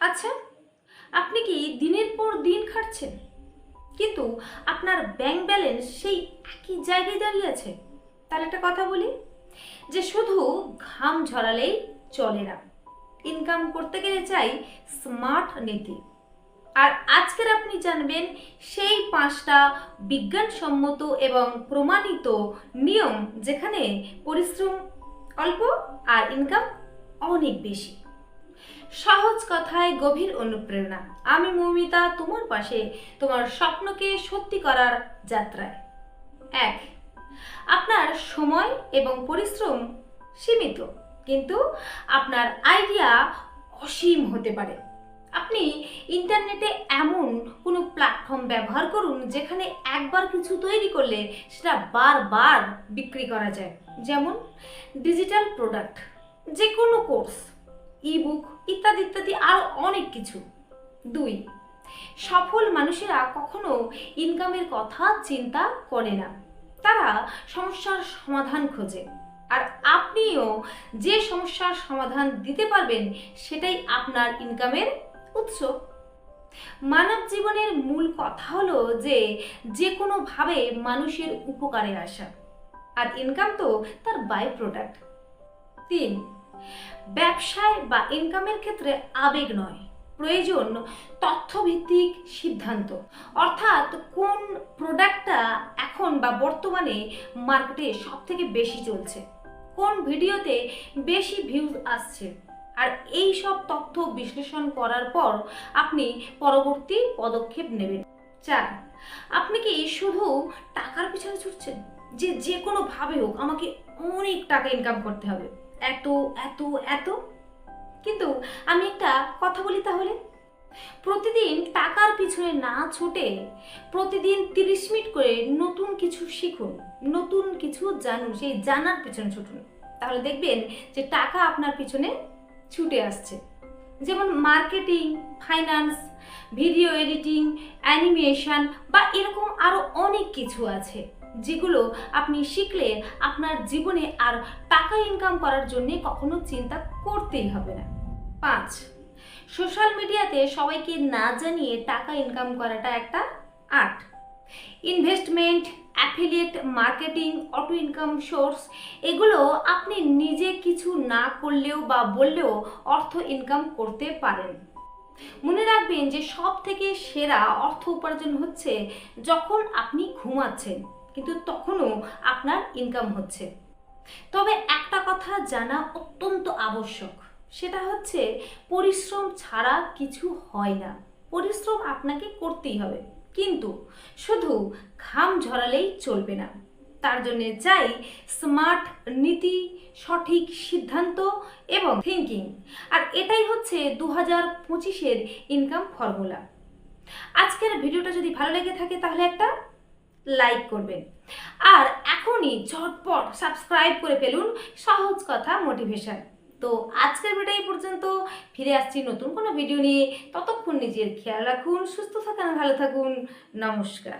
আচ্ছা আপনি কি দিনের পর দিন খাটছেন? কিন্তু আপনার ব্যাংক ব্যালেন্স সেই একই জায়গায় দাঁড়িয়ে আছে। তাহলে একটা কথা বলি, যে শুধু ঘাম ঝরালেই চলে না। ইনকাম করতে গেলে চাই স্মার্ট নীতি। আর আজকের আপনি জানবেন সেই পাঁচটা বিজ্ঞানসম্মত এবং প্রমাণিত নিয়ম যেখানে পরিশ্রম অল্প আর ইনকাম অনেক বেশি। সহজ কথায় গভীর অনুপ্রেরণা। আমি মৌমিতা, তোমার পাশে তোমার স্বপ্নকে সত্যি করার যাত্রায়। এক, আপনার সময় এবং পরিশ্রম সীমিত, কিন্তু আপনার আইডিয়া অসীম হতে পারে। আপনি ইন্টারনেটে এমন কোনো প্ল্যাটফর্ম ব্যবহার করুন, যেখানে একবার কিছু তৈরি করলে সেটা বারবার বিক্রি করা যায়। যেমন ডিজিটাল প্রোডাক্ট যে কোনো কোর্স ইবুক ইত্যাদি ইত্যাদি আরও অনেক কিছু। দুই, সফল মানুষেরা কখনো ইনকামের কথা চিন্তা করে না। তারা সমস্যার সমাধান খোঁজে। আর আপনিও যে সমস্যার সমাধান দিতে পারবেন, সেটাই আপনার ইনকামের উৎস। মানব জীবনের মূল কথা হলো যে যে কোনোভাবে মানুষের উপকারে আসা। আর ইনকাম তো তার বাই প্রোডাক্ট তিন ব্যবসায় বা ইনকামের ক্ষেত্রে আবেগ নয়, প্রয়োজন তথ্যভিত্তিক সিদ্ধান্ত। অর্থাৎ কোন প্রোডাক্টটা এখন বা বর্তমানে মার্কেটে সব থেকে বেশি চলছে, কোন ভিডিওতে বেশি ভিউজ আসছে, আর এই সব তথ্য বিশ্লেষণ করার পর আপনি পরবর্তী পদক্ষেপ নেবেন। চার, আপনি কি শুধু টাকার পিছনে ছুটছেন? যে যে কোনোভাবে হোক, আমাকে অনেক টাকা ইনকাম করতে হবে। এত এত এত? কিন্তু আমি একটা কথা বলি তাহলে? প্রতিদিন টাকার পিছনে না ছুটে প্রতিদিন তিরিশ মিনিট করে নতুন কিছু শিখুন, নতুন কিছু জানুন, সেই জানার পিছনে ছুটুন। তাহলে দেখবেন যে টাকা আপনার পিছনে ছুটে আসছে। যেমন marketing finance video editing animation বা এরকম আরও অনেক কিছু আছে, যেগুলো আপনি শিখলে আপনার জীবনে আর টাকা ইনকাম করার জন্যে কখনো চিন্তা করতেই হবে না। পাঁচ সোশ্যাল মিডিয়াতে সবাইকে না জানিয়ে টাকা ইনকাম করাটা একটা art. Investment affiliate marketing auto income source এগুলো আপনি নিজে কিছু না করলেও বা বললেও অর্থ ইনকাম করতে পারেন। মনে রাখবেন যে সব থেকে সেরা অর্থ উপার্জন হচ্ছে যখন আপনি ঘুমাচ্ছেন, কিন্তু তখনও আপনার ইনকাম হচ্ছে। তবে একটা কথা জানা অত্যন্ত আবশ্যক, সেটা হচ্ছে পরিশ্রম ছাড়া কিছু হয় না। পরিশ্রম আপনাকে করতেই হবে, কিন্তু শুধু ঘাম ঝরালেই চলবে না। তার জন্য চাই স্মার্ট নীতি, সঠিক সিদ্ধান্ত এবং থিঙ্কিং আর এটাই হচ্ছে দু হাজার পঁচিশের ইনকাম ফর্মুলা আজকের ভিডিওটা যদি ভালো লেগে থাকে তাহলে একটা লাইক করবেন। আর এখনই ঝটপট সাবস্ক্রাইব করে ফেলুন সহজ কথা মোটিভেশন তো আজকের ভিডিও এই পর্যন্ত। ফিরে আসছি নতুন কোনো ভিডিও নিয়ে। ততক্ষণ নিজের খেয়াল রাখুন, সুস্থ থাকুন, ভালো থাকুন। নমস্কার।